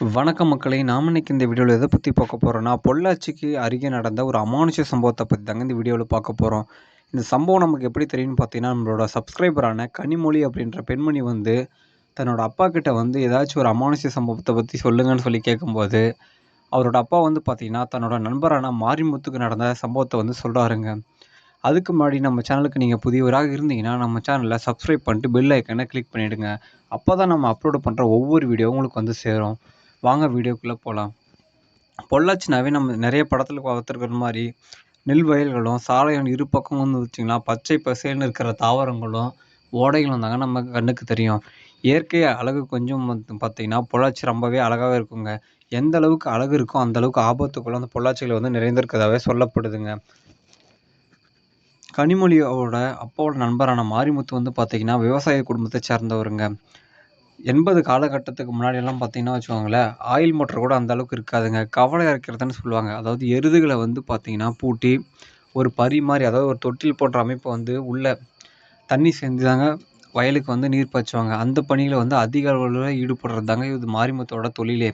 வணக்கம் மக்களை நாம் இன்னைக்கு இந்த வீடியோவில் எதை பற்றி பார்க்க போகிறோன்னா பொள்ளாச்சிக்கு அருகே நடந்த ஒரு அமானுஷ சம்பவத்தை பற்றி தாங்க இந்த வீடியோவில் பார்க்க போகிறோம் இந்த சம்பவம் நமக்கு எப்படி தெரியும்னு பார்த்தீங்கன்னா நம்மளோட சப்ஸ்கிரைபரான கனிமொழி அப்படின்ற பெண்மணி வந்து தன்னோட அப்பா கிட்ட வந்து ஏதாச்சும் ஒரு அமானுஷ சம்பவத்தை பற்றி சொல்லுங்கன்னு சொல்லி கேட்கும்போது அவரோட அப்பா வந்து பார்த்திங்கன்னா தன்னோட நண்பரான மாரிமுத்துக்கு நடந்த சம்பவத்தை வந்து சொல்கிறாருங்க அதுக்கு முன்னாடி நம்ம சேனலுக்கு நீங்கள் புதியவராக இருந்தீங்கன்னா நம்ம சேனலில் சப்ஸ்கிரைப் பண்ணிட்டு பெல் ஐக்கனை கிளிக் பண்ணிவிடுங்க அப்போ தான் நம்ம அப்லோடு பண்ணுற ஒவ்வொரு வீடியோ உங்களுக்கு வந்து சேரும். வாங்க வீடியோக்குள்ளே போகலாம் பொள்ளாச்சினாவே நம்ம நிறைய படத்தில் பார்த்துருக்குற மாதிரி நெல் வயல்களும் சாலையின் இரு பக்கம் வந்து வச்சிங்கன்னா பச்சை பசேல்னு இருக்கிற தாவரங்களும் ஓடைகளும் தாங்க நம்ம கண்ணுக்கு தெரியும். இயற்கை அழகு கொஞ்சம் பார்த்திங்கன்னா பொள்ளாச்சி ரொம்பவே அழகாகவே இருக்குங்க. எந்த அளவுக்கு அழகு இருக்கோ அந்த அளவுக்கு ஆபத்துக்குள்ள அந்த பொள்ளாச்சியில் வந்து நிறைந்திருக்கிறதாவே சொல்லப்படுதுங்க. கனிமொழியோட அப்பாவோட நண்பரான மாரிமுத்து வந்து பார்த்திங்கன்னா விவசாய குடும்பத்தை சேர்ந்தவருங்க. எண்பது காலகட்டத்துக்கு முன்னாடியெல்லாம் பார்த்தீங்கன்னா வச்சுக்கோங்களேன் ஆயில் மோட்டர் கூட அந்த அளவுக்கு இருக்காதுங்க. கவலை இறக்கிறதுன்னு சொல்லுவாங்க. அதாவது எருதுகளை வந்து பார்த்தீங்கன்னா பூட்டி ஒரு பரி மாதிரி அதாவது ஒரு தொட்டில் போன்ற அமைப்பை வந்து உள்ளே தண்ணி செஞ்சு தாங்க வயலுக்கு வந்து நீர் பாய்ச்சுவாங்க. அந்த பணியில் வந்து அதிக அளவில் ஈடுபடுறது தாங்க இது மாரிமுத்தோட தொழிலே.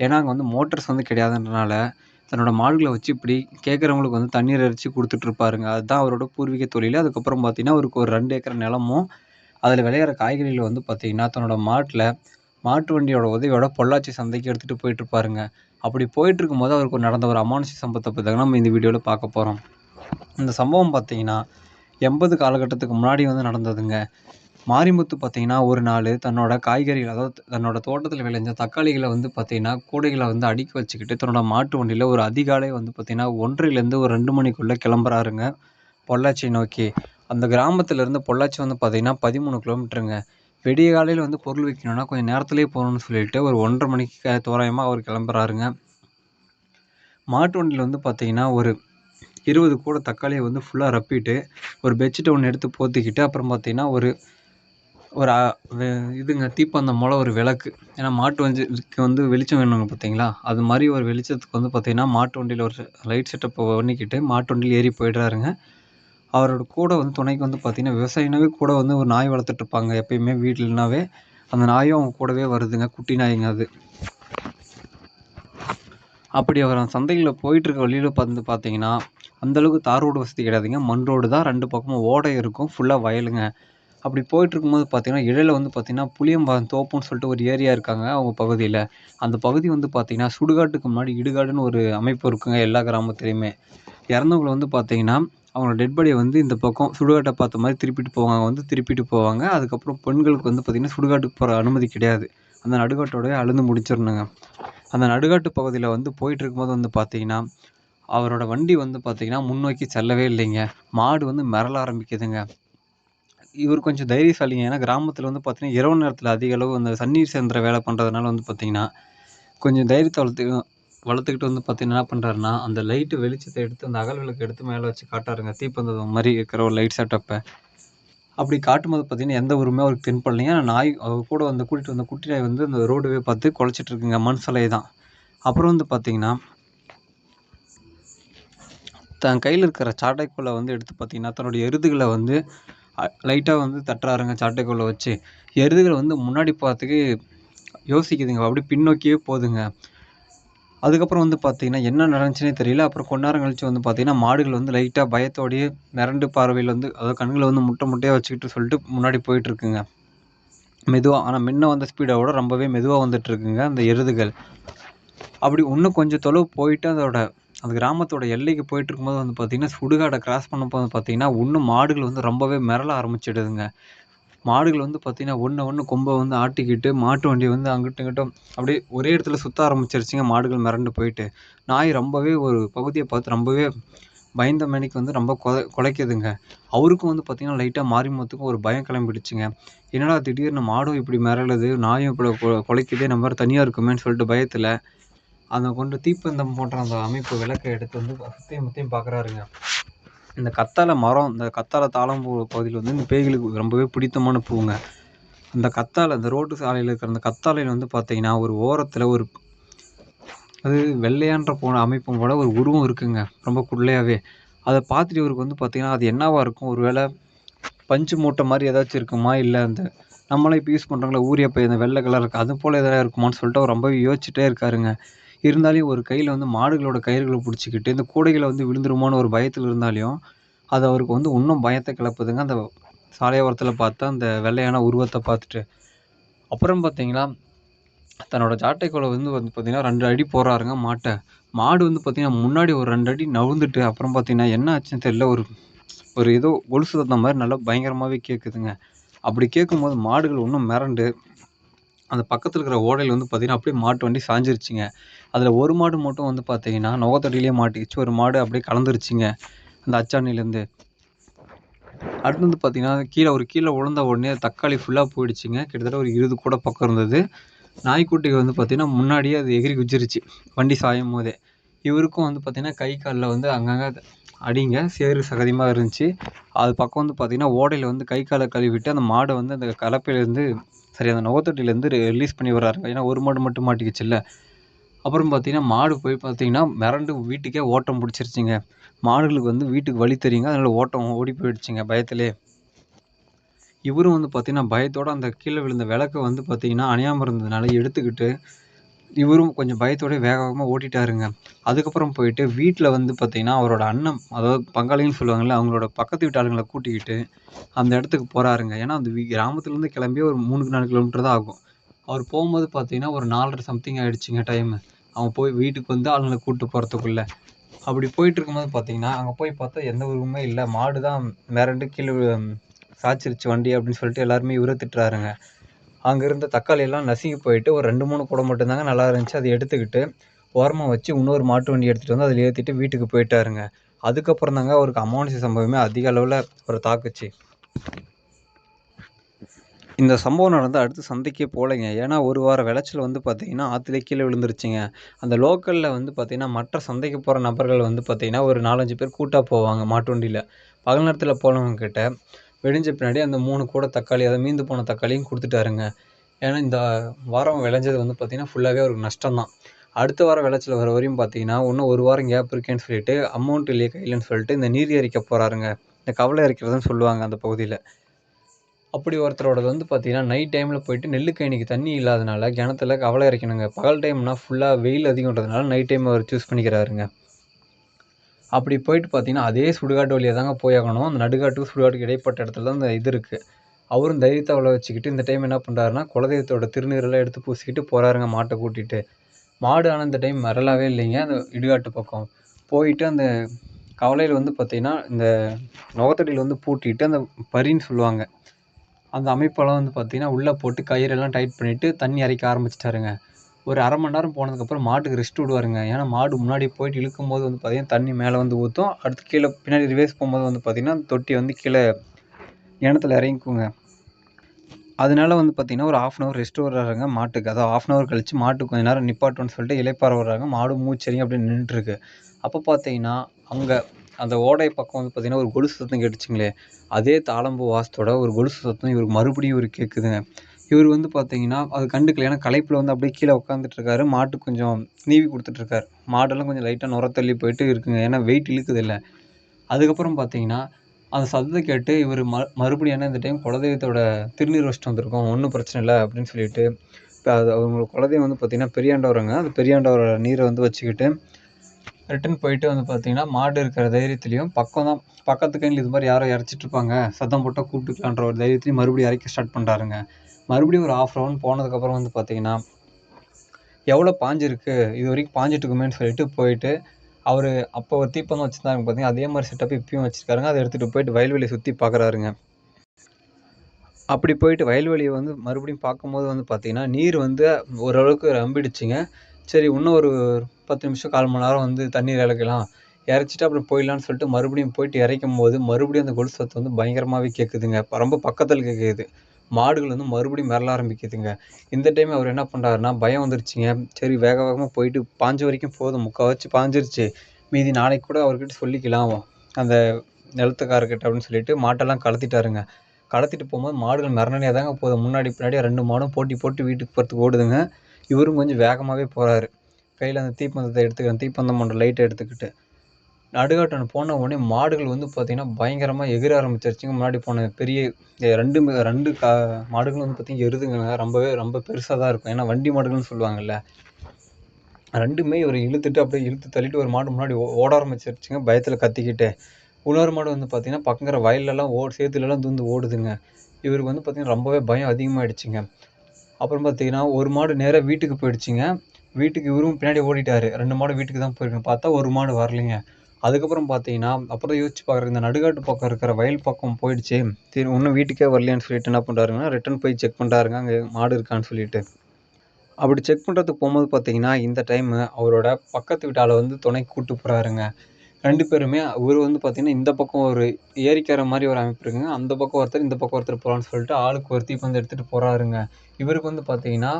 ஏன்னா அங்கே வந்து மோட்டர்ஸ் வந்து கிடையாதுன்றனால தன்னோட மாடுகளை வச்சு இப்படி கேட்குறவங்களுக்கு வந்து தண்ணீர் அடித்து கொடுத்துட்ருப்பாருங்க அதுதான் அவரோட பூர்வீக தொழில். அதுக்கப்புறம் பார்த்தீங்கன்னா அவருக்கு ஒரு ரெண்டு ஏக்கர் நிலமும் அதில் விளையிற காய்கறிகளை வந்து பார்த்திங்கன்னா தன்னோட மாட்டில் மாட்டு வண்டியோட உதவியோட பொள்ளாச்சி சந்தைக்கு எடுத்துகிட்டு போயிட்டுருப்பாருங்க அப்படி போயிட்டுருக்கும்போது அவருக்கு நடந்த ஒரு அமானுஷ சம்பவத்தை பற்றி தான் நம்ம இந்த வீடியோவில் பார்க்க போகிறோம் இந்த சம்பவம் பார்த்திங்கன்னா எண்பது காலகட்டத்துக்கு முன்னாடி வந்து நடந்ததுங்க. மாரிமுத்து பார்த்திங்கன்னா ஒரு நாள் தன்னோட காய்கறிகள் அதாவது தன்னோட தோட்டத்தில் விளைஞ்ச தக்காளிகளை வந்து பார்த்திங்கன்னா கூடைகளை வந்து அடுக்கி வச்சுக்கிட்டு தன்னோட மாட்டு வண்டியில் ஒரு அதிகாலை வந்து பார்த்திங்கன்னா ஒன்றிலேருந்து ஒரு ரெண்டு மணிக்குள்ளே கிளம்புறாருங்க. பொள்ளாச்சி நோக்கி. அந்த கிராமத்துலேருந்து பொள்ளாச்சி வந்து பார்த்திங்கன்னா பதிமூணு கிலோமீட்டருங்க. விடிய காலையில் வந்து பொருள் விற்கணுன்னா கொஞ்சம் நேரத்துலேயே போகணுன்னு சொல்லிட்டு ஒரு ஒன்றரை மணிக்கு தோராயமாக அவர் கிளம்புறாருங்க. மாட்டு வண்டியில் வந்து பார்த்திங்கன்னா ஒரு இருபது கூட தக்காளியை வந்து ஃபுல்லாக ரப்பிட்டு ஒரு பெட்ஷீட்டை ஒன்று எடுத்து போத்திக்கிட்டு அப்புறம் பார்த்திங்கன்னா ஒரு ஒரு இதுங்க தீப்பந்தம் போல் ஒரு விளக்கு. ஏன்னா மாட்டு வண்டிக்கு வந்து வெளிச்சம் வேணுங்க பார்த்தீங்களா அது மாதிரி ஒரு வெளிச்சத்துக்கு வந்து பார்த்திங்கன்னா மாட்டு வண்டியில் ஒரு லைட் செட்டப் பண்ணிக்கிட்டு மாட்டு வண்டியில் ஏறி போயிடுறாருங்க. அவரோட கூட வந்து துணைக்கு வந்து பார்த்திங்கன்னா விவசாயினாவே கூட வந்து ஒரு நாய் வளர்த்துட்ருப்பாங்க எப்பயுமே வீட்டிலனாவே அந்த நாயும் அவங்க கூடவே வருதுங்க. குட்டி நாய்ங்க அது. அப்படி அவர் அந்த சந்தைகளில் போயிட்டுருக்க வழியில் வந்து பார்த்தீங்கன்னா அந்தளவுக்கு தார் ரோடு வசதி கிடையாதுங்க. மண் ரோடு தான். ரெண்டு பக்கமும் ஓடை இருக்கும். ஃபுல்லாக வயலுங்க. அப்படி போயிட்டுருக்கும்போது பார்த்தீங்கன்னா இடையில வந்து பார்த்திங்கன்னா புளியம் தோப்புன்னு சொல்லிட்டு ஒரு ஏரியா இருக்காங்க அவங்க பகுதியில். அந்த பகுதி வந்து பார்த்திங்கன்னா சுடுகாட்டுக்கு முன்னாடி இடுகாடுன்னு ஒரு அமைப்பு இருக்குங்க எல்லா கிராமத்துலேயுமே. இறந்தவங்களை வந்து பார்த்தீங்கன்னா அவங்களோட டெட் பாடியை வந்து இந்த பக்கம் சுடுகாட்டை பார்த்த மாதிரி திருப்பிட்டு போவாங்க. வந்து திருப்பிட்டு போவாங்க. அதுக்கப்புறம் பெண்களுக்கு வந்து பார்த்திங்கன்னா சுடுகாட்டுக்கு போகிற அனுமதி கிடையாது. அந்த நடுகாட்டோடய அழுந்து முடிச்சிடணுங்க. அந்த நடுகாட்டு பகுதியில் வந்து போயிட்டுருக்கும்போது வந்து பார்த்திங்கன்னா அவரோட வண்டி வந்து பார்த்திங்கன்னா முன்னோக்கி செல்லவே இல்லைங்க. மாடு வந்து மிரள ஆரம்பிக்குதுங்க. இவர் கொஞ்சம் தைரியசாலிங்க. ஏன்னா கிராமத்தில் வந்து பார்த்திங்கன்னா இரவு நேரத்தில் அதிக அளவு அந்த தண்ணீர் சேர்ந்துற வேலை பண்ணுறதுனால வந்து பார்த்திங்கன்னா கொஞ்சம் தைரியத்தை வளர்த்து வளர்த்துக்கிட்டு வந்து பார்த்தீங்கன்னா என்ன பண்ணுறாருன்னா அந்த லைட்டு வெளிச்சத்தை எடுத்து அந்த அகல் விளக்கு எடுத்து மேலே வச்சு காட்டாருங்க. தீப்பந்தம் மாதிரி இருக்கிற ஒரு லைட் செட்டப்பை அப்படி காட்டும்போது பார்த்தீங்கன்னா எந்த உருமே அவருக்கு தென்படலைங்க நாய் அவர் கூட வந்து கூட்டிகிட்டு வந்த குட்டி நாய் வந்து அந்த ரோடுவே பார்த்து குலைச்சிட்டு இருக்குங்க. மண் சிலை தான். அப்புறம் வந்து பார்த்தீங்கன்னா தன் கையில் இருக்கிற சாட்டைக்குள்ளே வந்து எடுத்து பார்த்தீங்கன்னா தன்னுடைய எருதுகளை வந்து லைட்டாக வந்து தட்டுறாருங்க சாட்டைக்குள்ளே வச்சு. எருதுகள் வந்து முன்னாடி பார்த்துக்கு யோசிக்குதுங்க. அப்படி பின்னோக்கியே போகுதுங்க. அதுக்கப்புறம் வந்து பார்த்தீங்கன்னா என்ன நடந்துச்சுன்னே தெரியல. அப்புறம் கொஞ்ச நேரம் கழிச்சு வந்து பார்த்தீங்கன்னா மாடுகள் வந்து லைட்டாக பயத்தோடையே மிரண்டு பார்வையில் வந்து அதாவது கண்களை வந்து முட்டை முட்டையாக வச்சுக்கிட்டு சொல்லிட்டு முன்னாடி போயிட்டுருக்குங்க. மெதுவாக ஆனால் முன்ன வந்த ஸ்பீடை விட ரொம்பவே மெதுவாக வந்துட்டுருக்குங்க அந்த எருதுகள். அப்படி இன்னும் கொஞ்சம் தொலைவு போயிட்டு அதோட அந்த கிராமத்தோட எல்லைக்கு போயிட்டு இருக்கும்போது வந்து பார்த்திங்கன்னா சுடுகாடை கிராஸ் பண்ணும்போது பார்த்திங்கன்னா இன்னும் மாடுகள் வந்து ரொம்பவே மிரள ஆரம்பிச்சிடுதுங்க. மாடுகள் வந்து பார்த்திங்கன்னா ஒன்று ஒன்று கொம்பை வந்து ஆட்டிக்கிட்டு மாட்டு வண்டி வந்து அங்கிட்டும் இங்கிட்டும் அப்படியே ஒரே இடத்துல சுற்ற ஆரம்பிச்சிருச்சுங்க மாடுகள் மிரண்டு போயிட்டு. நாய் ரொம்பவே ஒரு பகுதியை பார்த்து ரொம்பவே பயந்த மேனிக்கு வந்து ரொம்ப கொலை குலைக்குதுங்க. அவருக்கும் வந்து பார்த்திங்கன்னா லைட்டாக மாறிமுத்துக்கும் ஒரு பயம் கிளம்பிடுச்சுங்க. என்னடா திடீர்னு மாடும் இப்படி மிரளுது நாயும் இப்படி கொ குலைக்குதே நம்ம தனியாக இருக்குமேன்னு சொல்லிட்டு பயத்தில் அதை கொண்டு தீப்பந்தம் போன்ற அந்த அமைப்பு விளக்கை எடுத்து வந்து சுற்றியும் முத்தையும் பார்க்குறாருங்க இந்த கத்தாழை மரம் இந்த கத்தாழை தாழம்பூ பகுதியில் வந்து இந்த பேய்களுக்கு ரொம்பவே பிடித்தமான பூங்க. அந்த கத்தாழை அந்த ரோட்டு சாலையில் இருக்கிற அந்த கத்தாழையில் வந்து பார்த்தீங்கன்னா ஒரு ஓரத்தில் ஒரு அது வெள்ளையான்ற போன அமைப்பும் போல் ஒரு உருவம் இருக்குங்க ரொம்ப குள்ளையாகவே அதை பார்த்துட்டு இவருக்கு வந்து பார்த்தீங்கன்னா அது என்னவாக இருக்கும்? ஒரு வேளை பஞ்சு மூட்டை மாதிரி ஏதாச்சும் இருக்குமா? இல்லை அந்த நம்மளாம் இப்போ யூஸ் பண்ணுறோங்களா போய் இந்த வெள்ளை கலர் இருக்குது அது போல் எதாவது இருக்குமான்னு சொல்லிட்டு அவர் ரொம்பவே யோசிச்சுட்டே இருக்காருங்க. இருந்தாலையும் ஒரு கையில் வந்து மாடுகளோட கயிறுகளை பிடிச்சிக்கிட்டு இந்த கூடைகளை வந்து விழுந்துருமோன்னு ஒரு பயத்தில் இருந்தாலையும் அது அவருக்கு வந்து இன்னும் பயத்தை கிளப்புதுங்க. அந்த சாலையோரத்தில் பார்த்தா அந்த வெள்ளையான உருவத்தை பார்த்துட்டு. அப்புறம் பார்த்தீங்கன்னா தன்னோட ஜாட்டைக்குள்ள வந்து வந்து பார்த்தீங்கன்னா ரெண்டு அடி போடுறாருங்க மாட்டை. மாடு வந்து பார்த்திங்கன்னா முன்னாடி ஒரு ரெண்டு அடி நவுந்துட்டு அப்புறம் பார்த்திங்கன்னா என்ன ஆச்சுன்னு தெரியல ஒரு ஒரு ஏதோ கொலுசு தந்த மாதிரி நல்லா பயங்கரமாகவே கேட்குதுங்க அப்படி கேட்கும்போது மாடுகள் இன்னும் மிரண்டு அந்த பக்கத்தில் இருக்கிற ஓடையில் வந்து பார்த்திங்கன்னா அப்படியே மாட்டு வண்டி சாஞ்சிருச்சுங்க. அதில் ஒரு மாடு மட்டும் வந்து பார்த்தீங்கன்னா நுகத்தடியிலே மாட்டிக்கிச்சு. ஒரு மாடு அப்படியே கலந்துருச்சுங்க அந்த அச்சாணிலேருந்து அடுத்து வந்து பார்த்திங்கன்னா கீழே ஒரு கீழே விழுந்த உடனே தக்காளி ஃபுல்லாக போயிடுச்சுங்க. கிட்டத்தட்ட ஒரு இருபது கூட பக்கம் இருந்தது. நாய்க்குட்டிக்கு வந்து பார்த்திங்கன்னா முன்னாடியே அது எகிறி குச்சிருச்சு வண்டி சாயும் போதே. இவருக்கும் வந்து பார்த்திங்கன்னா கை காலில் வந்து அங்கங்கே அடிங்க சேறு சகதியமாக இருந்துச்சு. அது பக்கம் வந்து பார்த்திங்கன்னா ஓடையில் வந்து கை காலை கழுவிட்டு அந்த மாடை வந்து அந்த கலப்பையிலேருந்து சரி அந்த நுகத்தொட்டிலேருந்து ரிலீஸ் பண்ணி வர்றாருங்க ஏன்னா ஒரு மாடு மட்டும் மாட்டிக்கிச்சுல்ல. அப்புறம் பார்த்தீங்கன்னா மாடு போய் பார்த்தீங்கன்னா மிரண்டு வீட்டுக்கே ஓட்டம் பிடிச்சிருச்சிங்க. மாடுகளுக்கு வந்து வீட்டுக்கு வழி தெரியுங்க. அதனால் ஓட்டம் ஓடி போயிடுச்சுங்க பயத்திலே. இவரும் வந்து பார்த்தீங்கன்னா பயத்தோடு அந்த கீழே விழுந்த விளக்க வந்து பார்த்தீங்கன்னா அணையாமல் இருந்ததுனால எடுத்துக்கிட்டு இவரும் கொஞ்சம் பயத்தோட வேக வேகமாக ஓட்டிட்டாருங்க. அதுக்கப்புறம் போயிட்டு வீட்டில் வந்து பார்த்தீங்கன்னா அவரோட அண்ணன் அதாவது பங்காளின்னு சொல்லுவாங்கள்ல அவங்களோட பக்கத்து வீட்டு ஆளுங்களை கூட்டிக்கிட்டு அந்த இடத்துக்கு போகிறாருங்க ஏன்னா அந்த வீ கிராமத்துலேருந்து கிளம்பி ஒரு மூணு நாலு கிலோமீட்டர் தான் ஆகும். அவர் போகும்போது பார்த்தீங்கன்னா ஒரு நாலரை சம்திங் ஆகிடுச்சிங்க டைமு அவன் போய் வீட்டுக்கு வந்து ஆளுங்களை கூப்பிட்டு போகிறதுக்குள்ளே அப்படி போயிட்டு இருக்கும்போது பார்த்தீங்கன்னா அங்கே போய் பார்த்தா எந்த உருவமே இல்லை. மாடு தான் மிரண்டு கீழே சாய்ச்சிருச்சு வண்டி அப்படின்னு சொல்லிட்டு எல்லாருமே இவரை திட்டுறாருங்க. அங்கே இருந்த தக்காளி எல்லாம் நசுங்கி போயிட்டு ஒரு ரெண்டு மூணு குடம் மட்டும்தாங்க நல்லா இருந்துச்சு. அதை எடுத்துக்கிட்டு ஓரமாக வச்சு இன்னொரு மாட்டு வண்டி எடுத்துகிட்டு வந்து அதில் ஏற்றிட்டு வீட்டுக்கு போயிட்டாருங்க. அதுக்கப்புறம் தாங்க அவருக்கு அமானுஷ சம்பவமே அதிக அளவில் ஒரு தாக்குச்சு. இந்த சம்பவம் நடந்து அடுத்து சந்தைக்கே போகலைங்க ஏன்னா ஒரு வார விளைச்சல் வந்து பார்த்தீங்கன்னா ஆற்றுல கீழே விழுந்துருச்சுங்க. அந்த லோக்கலில் வந்து பார்த்திங்கன்னா மற்ற சந்தைக்கு போகிற நபர்கள் வந்து பார்த்திங்கன்னா ஒரு நாலஞ்சு பேர் கூட்டாக போவாங்க மாட்டு வண்டியில். பகல் நேரத்தில் போனவங்க கிட்ட வெடிஞ்ச பின்னாடி அந்த மூணு கூட தக்காளி அதை மீந்து போன தக்காளியும் கொடுத்துட்டாருங்க. ஏன்னா இந்த வாரம் விளைஞ்சது வந்து பார்த்திங்கன்னா ஃபுல்லாகவே அவருக்கு நஷ்டம் தான் அடுத்த வாரம் விளைச்சல் வர வரையும் பார்த்தீங்கன்னா இன்னும் ஒரு வாரம் கேப் இருக்கேன்னு சொல்லிட்டு அமௌண்ட் இல்லையே கையிலன்னு சொல்லிட்டு இந்த நீர் எரிக்க போகிறாருங்க இந்த கவலை இறைக்கிறதுன்னு சொல்லுவாங்க அந்த பகுதியில். அப்படி ஒருத்தரோடது வந்து பார்த்தீங்கன்னா நைட் டைமில் போயிட்டு நெல்லுக்கயனிக்கு தண்ணி இல்லாதனால கிணத்துல கவலை இறைக்கணுங்க பகல் டைம்னா ஃபுல்லாக வெயில் அதிகன்றதுனால நைட் டைம் அவர் சூஸ் பண்ணிக்கிறாருங்க. அப்படி போயிட்டு பார்த்தீங்கன்னா அதே சுடுகாட்டு வழியாக தாங்க போயாகணும். அந்த நடுக்காட்டுக்கும் சுடுகாட்டுக்கு இடைப்பட்ட இடத்துல தான் அந்த இது இருக்குது அவரும் தைரியத்தை அவ்வளோ வச்சுக்கிட்டு இந்த டைம் என்ன பண்ணுறாருன்னா குலதெய்வத்தோட திருநீரெல்லாம் எடுத்து பூசிக்கிட்டு போகிறாருங்க மாட்டை கூட்டிகிட்டு மாடு ஆனால் இந்த டைம் வரலாவே இல்லைங்க அந்த இடுகாட்டு பக்கம். போயிட்டு அந்த கவலையில் வந்து பார்த்திங்கன்னா இந்த நுகத்தடியில் வந்து பூட்டிட்டு அந்த பரின்னு சொல்லுவாங்க. அந்த அமைப்பெல்லாம் வந்து பார்த்திங்கன்னா உள்ளே போட்டு கயிறெல்லாம் டைட் பண்ணிவிட்டு தண்ணி இறைக்க ஆரம்பிச்சிட்டாருங்க. ஒரு அரை மணி நேரம் போனதுக்கப்புறம் மாட்டுக்கு ரெஸ்ட் விடுவாருங்க. ஏன்னா மாடு முன்னாடி போயிட்டு இழுக்கும் போது வந்து பார்த்திங்கன்னா தண்ணி மேலே வந்து ஊற்றும் அடுத்து கீழே பின்னாடி ரிவேஸ் போகும்போது வந்து பார்த்திங்கன்னா அந்த தொட்டி வந்து கீழே கிணத்துல இறங்கிக்குங்க. அதனால வந்து பார்த்திங்கன்னா ஒரு ஆஃப் அன் ஹவர் ரெஸ்ட் வர்றாருங்க மாட்டுக்கு. அதாவது ஆஃப் அன் ஹவர் கழிச்சு மாட்டுக்கு கொஞ்ச நேரம் நிப்பாட்டோன்னு சொல்லிட்டு இளைப்பாற வர்றாங்க மாடு மூச்சரிங்க அப்படியே நின்றுருக்கு அப்போ பார்த்தீங்கன்னா அங்கே அந்த ஓடை பக்கம் வந்து பார்த்திங்கன்னா ஒரு கொலுசு சத்தம் கேட்டுச்சுங்களே. அதே தாளம்பு வாசத்தோட ஒரு கொலுசு சத்தம் இவருக்கு மறுபடியும் இவருக்கு கேட்குதுங்க இவர் வந்து பார்த்தீங்கன்னா அது கண்டுக்கல. ஏன்னா களைப்பில் வந்து அப்படியே கீழே உட்காந்துட்டு இருக்காரு மாட்டுக்கு கொஞ்சம் நீவி கொடுத்துட்ருக்காரு மாடெல்லாம் கொஞ்சம் லைட்டாக நுர தள்ளி போயிட்டு இருக்குங்க. ஏன்னா வெயிட் இழுக்குது இல்லை. அதுக்கப்புறம் பார்த்தீங்கன்னா அந்த சத்தத்தை கேட்டு இவர் ம மறுபடியும் ஏன்னா இந்த டைம் குலதெய்வத்தோட திருநீர் வச்சுட்டு வந்திருக்கோம். ஒன்றும் பிரச்சனை இல்லை அப்படின்னு சொல்லிட்டு இப்போ அது அவங்க குலதெய்வம் வந்து பார்த்திங்கன்னா பெரியாண்டவருங்க. அந்த பெரியாண்டவரோட நீரை வந்து வச்சுக்கிட்டு ரிட்டன் போயிட்டு வந்து பார்த்தீங்கன்னா மாடு இருக்கிற தைரியத்துலேயும் பக்கம் தான் பக்கத்து கையில் இது மாதிரி யாரோ இறச்சிட்டு இருப்பாங்க. சத்தம் போட்டால் கூப்பிட்டுக்கலான்ற ஒரு தைரியத்துலையும் மறுபடியும் இறக்க ஸ்டார்ட் பண்ணுறாருங்க மறுபடியும் ஒரு ஆஃப் ரவுண்ட் போனதுக்கப்புறம் வந்து பார்த்தீங்கன்னா எவ்வளோ பாஞ்சிருக்கு இது வரைக்கும் பாஞ்சிட்டு இருக்குமேன்னு சொல்லிட்டு போயிட்டு அவர் அப்போ ஒரு தீப்பந்தம் வச்சுருந்தாங்க பார்த்தீங்கன்னா அதே மாதிரி செட்டப் இப்பயும் வச்சுருக்காருங்க. அதை எடுத்துகிட்டு போயிட்டு வயல்வெளியை சுற்றி பார்க்குறாருங்க அப்படி போயிட்டு வயல்வெளியை வந்து மறுபடியும் பார்க்கும்போது வந்து பார்த்திங்கன்னா நீர் வந்து ஓரளவுக்கு ரம்பிடுச்சுங்க. சரி இன்னும் ஒரு பத்து நிமிஷம் கால் மணி நேரம் வந்து தண்ணீர் இறக்கலாம். இறச்சிட்டு அப்புறம் போயிடலான்னு சொல்லிட்டு மறுபடியும் போயிட்டு இறைக்கும் போது மறுபடியும் அந்த கொலுசு சத்தம் வந்து பயங்கரமாகவே கேட்குதுங்க ரொம்ப பக்கத்தில் கேட்குது மாடுகள் வந்து மறுபடியும் மிரள ஆரம்பிக்குதுங்க. இந்த டைம் அவர் என்ன பண்ணுறாருன்னா பயம் வந்துருச்சுங்க. சரி வேக வேகமாக போயிட்டு பாஞ்ச வரைக்கும் போதும். முக்கால்வாசி பாஞ்சிருச்சு. மீதி நாளைக்கு கூட அவர்கிட்ட சொல்லிக்கலாம். அந்த நிலத்துக்காரர்கிட்ட அப்படின்னு சொல்லிட்டு மாட்டெல்லாம் கலத்திட்டாருங்க. கடத்திட்டு போகும்போது மாடுகள் மிரண்டனே தாங்க போகுது. முன்னாடி பின்னாடி ரெண்டு மாடும் போட்டி போட்டு வீட்டுக்கு போகிறதுக்கு ஓடுதுங்க. இவரும் கொஞ்சம் வேகமாகவே போகிறாரு கையில் அந்த தீப்பந்தத்தை எடுத்துக்கிறேன். தீப்பந்தம் பண்ணுற லைட்டை எடுத்துக்கிட்டு. நடுக்காட்டு போன உடனே மாடுகள் வந்து பார்த்திங்கன்னா பயங்கரமாக எகிற ஆரம்பிச்சிருச்சுங்க முன்னாடி போன பெரிய ரெண்டு ரெண்டு கா மாடுகளும் வந்து பார்த்திங்கன்னா எருதுங்க ரொம்பவே ரொம்ப பெருசாக தான் இருக்கும். ஏன்னா வண்டி மாடுகள்னு சொல்லுவாங்கல்ல. ரெண்டுமே இவர் இழுத்துட்டு அப்படியே இழுத்து தள்ளிட்டு ஒரு மாடு முன்னாடி ஓட ஆரம்பிச்சிருச்சுங்க பயத்தில் கத்திக்கிட்டு. உணர் மாடு வந்து பார்த்தீங்கன்னா, பக்கங்கிற வயல்லலாம் ஓ சேத்துலலாம் தூந்து ஓடுதுங்க. இவருக்கு வந்து பார்த்திங்கன்னா ரொம்பவே பயம் அதிகமாகிடுச்சுங்க அப்புறம் பார்த்திங்கன்னா ஒரு மாடு நேராக வீட்டுக்கு போயிடுச்சுங்க. வீட்டுக்கு இவரும் பின்னாடி ஓடிட்டார் ரெண்டு மாடு வீட்டுக்கு தான் போயிருக்குங்க. பார்த்தா ஒரு மாடு வரலைங்க. அதுக்கப்புறம் பார்த்தீங்கன்னா, அப்புறம் யோசிச்சு பார்க்குறாரு. இந்த நடுக்காட்டு பக்கம் இருக்கிற வயல் பக்கம் போயிடுச்சு. சரி இன்னும் வீட்டுக்கே வரலையான்னு சொல்லிட்டு என்ன பண்ணுறாருங்கன்னா ரிட்டன் போய் செக் பண்ணுறாருங்க அங்கே மாடு இருக்கான்னு சொல்லிட்டு. அப்படி செக் பண்ணுறதுக்கு போகும்போது பார்த்தீங்கன்னா, இந்த டைமு அவரோட பக்கத்து வீட்டு வந்து துணை கூட்டு போகிறாருங்க ரெண்டு பேருமே அவர் வந்து பார்த்திங்கன்னா இந்த பக்கம் ஒரு ஏரிக்கிற மாதிரி ஒரு அமைப்பு இருக்குங்க. அந்த பக்கம் ஒருத்தர், இந்த பக்கம் ஒருத்தர் போகலான்னு சொல்லிட்டு ஆளுக்கு ஒரு வந்து எடுத்துகிட்டு போகிறாருங்க இவருக்கு வந்து பார்த்தீங்கன்னா,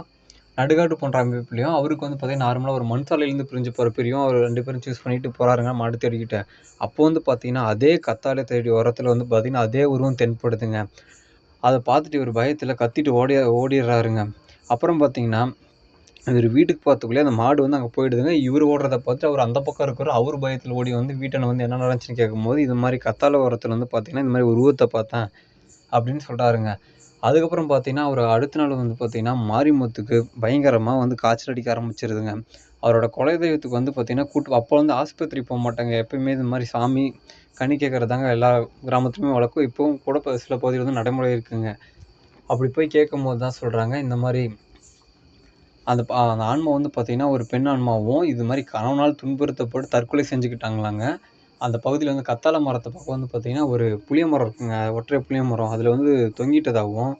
நடுக்காட்டு போன்ற அமைப்புலையும் அவருக்கு வந்து பார்த்தீங்கன்னா, நார்மலாக ஒரு மண் சாலையிலேருந்து பிரிஞ்சு போகிற பிரியும். அவர் ரெண்டு பேரும் சூஸ் பண்ணிட்டு போகிறாருங்க மாடு தேடிக்கிட்ட அப்போ வந்து பார்த்தீங்கன்னா, அதே கத்தாழை தேடி உரத்தில் வந்து பார்த்தீங்கன்னா, அதே உருவம் தென்படுதுங்க. அதை பார்த்துட்டு இவர் பயத்தில் கத்திட்டு ஓடி ஓடிடுறாருங்க அப்புறம் பார்த்தீங்கன்னா, இவர் வீட்டுக்கு பார்த்துக்குள்ளே அந்த மாடு வந்து அங்கே போயிடுதுங்க. இவர் ஓடுறத பார்த்துட்டு அவர் அந்த பக்கம் இருக்கிற அவர் பயத்தில் ஓடி வந்து வீட்டனை வந்து என்ன நடந்துச்சுன்னு கேட்கும்போது, இது மாதிரி கத்தாழை உரத்தில் வந்து பார்த்தீங்கன்னா, இந்த மாதிரி உருவத்தை பார்த்தேன் அப்படின்னு சொல்கிறாருங்க அதுக்கப்புறம் பார்த்தீங்கன்னா, அவரு அடுத்த நாள் வந்து பார்த்தீங்கன்னா, மாரிமுத்துக்கு பயங்கரமாக வந்து காய்ச்சல் அடிக்க ஆரம்பிச்சிருதுங்க. அவரோட குலதெய்வத்துக்கு வந்து பார்த்தீங்கன்னா, கூட்டு அப்போ வந்து ஆஸ்பத்திரி போமாட்டாங்க. எப்பயுமே இது மாதிரி சாமி, கனி கேட்கறது தாங்க எல்லா கிராமத்துலையுமே வழக்கம். இப்போவும் கூட சில பகுதியில் வந்து நடைமுறை இருக்குங்க. அப்படி போய் கேட்கும் போது தான் சொல்கிறாங்க இந்த மாதிரி அந்த அந்த ஆன்மா வந்து பார்த்திங்கன்னா ஒரு பெண் ஆன்மாவும் இது மாதிரி கணவனால் துன்புறுத்தப்பட்டு தற்கொலை செஞ்சுக்கிட்டாங்களாங்க. அந்த பகுதியில் வந்து கத்தால மரத்தை பக்கம் வந்து பார்த்தீங்கன்னா, ஒரு புளிய மரம் இருக்குங்க. ஒற்றை புளிய மரம். அதில் வந்து தொங்கிட்டதாகவும்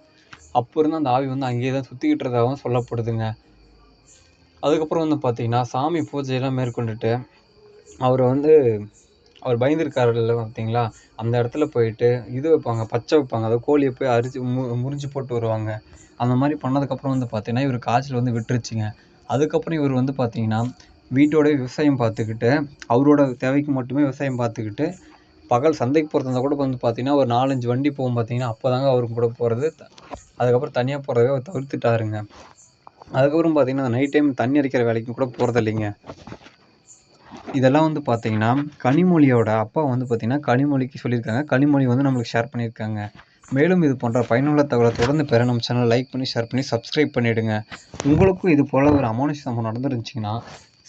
அப்போ இருந்து அந்த ஆவி வந்து அங்கேயே தான் சுத்திக்கிட்டு சொல்லப்படுதுங்க. அதுக்கப்புறம் வந்து பார்த்தீங்கன்னா, சாமி பூஜையெல்லாம் மேற்கொண்டுட்டு, அவரை வந்து அவர் பயந்துருக்காருல்ல பார்த்தீங்களா? அந்த இடத்துல போயிட்டு இது வைப்பாங்க, பச்சை வைப்பாங்க. அதாவது கோழியை போய் அரிச்சு மு முறிஞ்சு போட்டு வருவாங்க. அந்த மாதிரி பண்ணதுக்கப்புறம் வந்து பார்த்தீங்கன்னா, இவர் காய்ச்சல் வந்து விட்டுருச்சுங்க. அதுக்கப்புறம் இவர் வந்து பார்த்தீங்கன்னா, வீட்டோட விவசாயம் பார்த்துக்கிட்டு, அவரோட தேவைக்கு மட்டுமே விவசாயம் பார்த்துக்கிட்டு, பகல் சந்தைக்கு போகிறதா கூட வந்து பார்த்தீங்கன்னா, ஒரு 4, 5 வண்டி போகும் பார்த்தீங்கன்னா, அப்பதாங்க அவர் கூட போறது. அதுக்கப்புறம் தனியாக போகிறதே அவர் தவிர்த்துட்டாருங்க. அதுக்கப்புறம் பார்த்தீங்கன்னா, அந்த நைட் டைம் தண்ணி அடிக்கிற வேலைக்கும் கூட போறதில்லைங்க. இதெல்லாம் வந்து பார்த்தீங்கன்னா, கனிமொழியோட அப்பா வந்து பார்த்தீங்கன்னா, கனிமொழிக்கு சொல்லியிருக்காங்க. கனிமொழி வந்து நம்மளுக்கு ஷேர் பண்ணியிருக்காங்க. மேலும் இது போன்ற பயனுள்ள தகவலை தொடர்ந்து பெற நம்ம சேனல லைக் பண்ணி, ஷேர் பண்ணி, சப்ஸ்கிரைப் பண்ணிவிடுங்க உங்களுக்கும் இது போல ஒரு அமானுஷ்ய சம்பவம் நடந்துருந்துச்சிங்கன்னா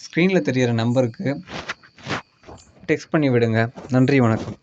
ஸ்க்ரீனில் தெரிகிற நம்பருக்கு டெக்ஸ்ட் பண்ணி விடுங்க. நன்றி, வணக்கம்.